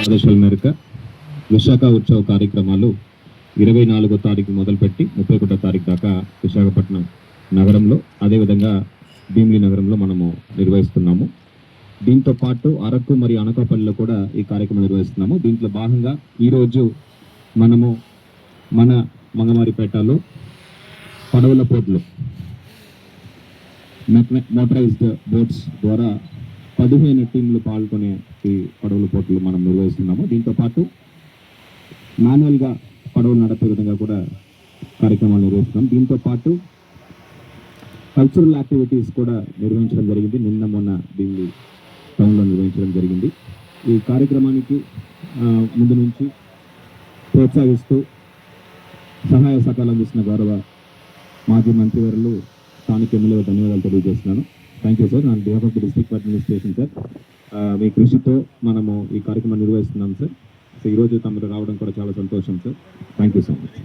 ఆదేశాల మేరకు విశాఖ ఉత్సవ కార్యక్రమాలు ఇరవై నాలుగో తారీఖు మొదలుపెట్టి ముప్పై ఒకటో తారీఖు దాకా విశాఖపట్నం నగరంలో అదేవిధంగా భీమిలి నగరంలో మనము నిర్వహిస్తున్నాము. దీంతో పాటు అరకు మరియు అనకాపల్లిలో కూడా ఈ కార్యక్రమం నిర్వహిస్తున్నాము. దీంట్లో భాగంగా ఈరోజు మనము మన మంగమారిపేటలో పడవల పోర్టులో మోటరైజ్డ్ బోట్స్ ద్వారా పదిహేను టీంలు పాల్గొనే ఈ పడవల పోటీలు మనం నిర్వహిస్తున్నాము. దీంతో పాటు మాన్యువల్గా పడవలు నడిపే విధంగా కూడా కార్యక్రమాలు నిర్వహిస్తున్నాం. దీంతో పాటు కల్చరల్ యాక్టివిటీస్ కూడా నిర్వహించడం జరిగింది. నిన్న మొన్న దీన్ని టౌన్లో నిర్వహించడం జరిగింది. ఈ కార్యక్రమానికి ముందు నుంచి ప్రోత్సహిస్తూ సహాయ సకాలం చేసిన గౌరవ మాజీ మంత్రివర్యులు స్థానిక ఎమ్మెల్యే ధన్యవాదాలు తెలియజేస్తున్నాను. Thank you sir on behalf of the district administration sir మీ కృషితో మనము ఈ కార్యక్రమం నిర్వహిస్తున్నాం సార్ సో ఈరోజు తమరు రావడం కూడా చాలా సంతోషం sir thank you so much